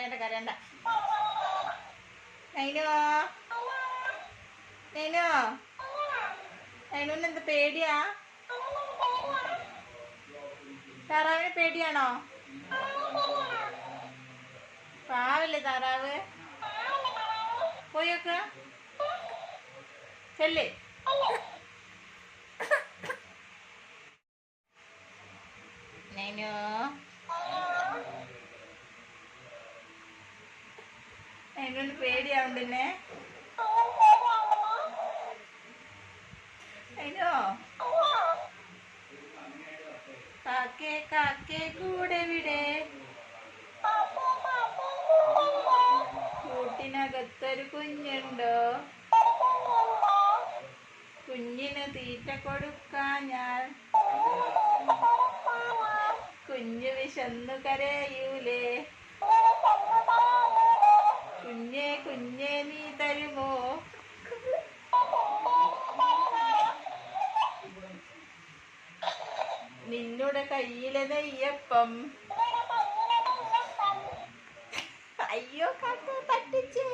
കരയണ്ട കരയണ്ട. നൈനോ? നൈനോ? നൈനൂന് എന്ത് പേടിയാ? താറാവിന് പേടിയാണോ? പാവല്ലേ താറാവ്? പോയൊക്കെ. ചെല്ലേ. നൈനോ? നൈനൂന് പേടിയാവും പിന്നെ. കാക്കേ കാക്കേ കൂടെ വിടെ കൂട്ടിനകത്തൊരു കുഞ്ഞുണ്ടോ? കുഞ്ഞിന് തീറ്റ കൊടുക്കാൻ ഞാൻ. കുഞ്ഞു വിശന്നു കരയൂലേ? നിന്നുടെ കയ്യിലെ നെയ്യപ്പം. അയ്യോ കാക്ക പറ്റിച്ചേ